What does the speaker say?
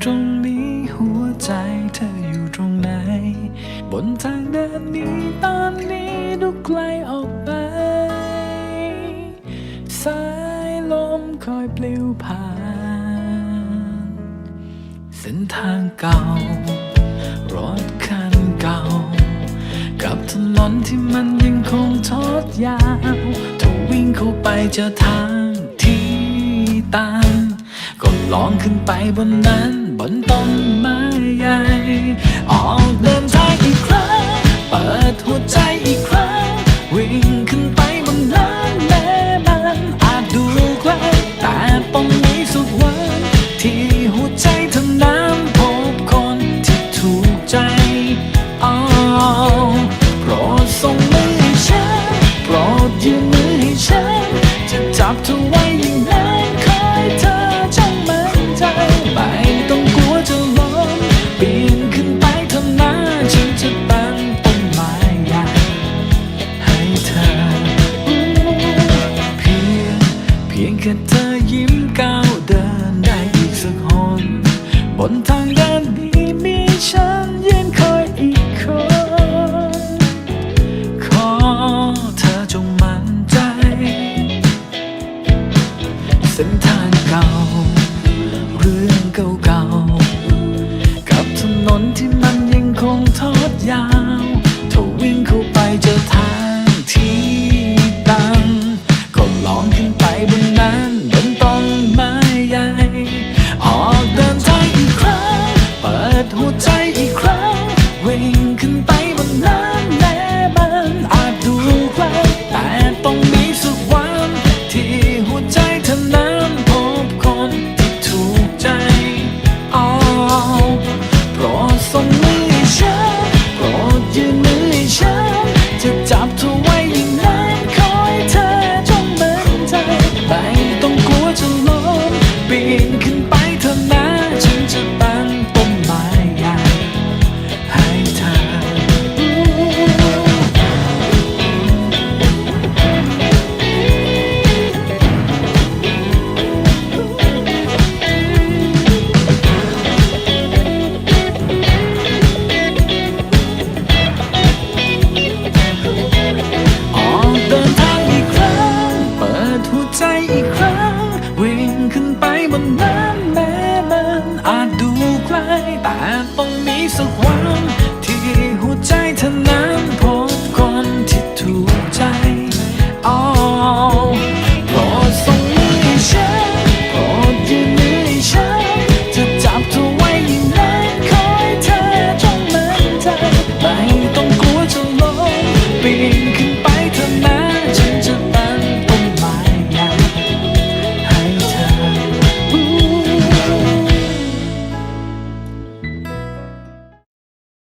ตรงนี้หัวใจเธออยู่ตรงไหน บนทางเดินนี้ตอนนี้ดูไกลออกไป สายลมคอยปลิวผ่าน เส้นทางเก่า รถคันเก่า กับถนนที่มันยังคงทอดยาวถ้าวิ่งเข้าไปเจอทางที่ตัน ก็ลองขึ้นไปบนนั้น บนต้นไม้ใหญ่ ออกเดินทางอีกครั้ง เปิดหัวใจอีกครั้ง วิ่งขึ้นไปบนนั้นแม้มันอาจดูไกลแต่ต้องมีสักวันที่หัวใจเธอนั้นพบคนที่ถูกใจอ้าวโปรดส่งมือให้ฉันโปรดยืนมือให้ฉันจะจับเธอไว้อย่ง นทางเดินนี้มีฉันยืนคอยอีกคน ขอเธอจงมั่นใจ เส้นทางเก่า เรื่องเก่าๆ กับถนนที่มันยังคงทอดยาว ถ้าวิ่งเข้าไปเจอทาง แม้มั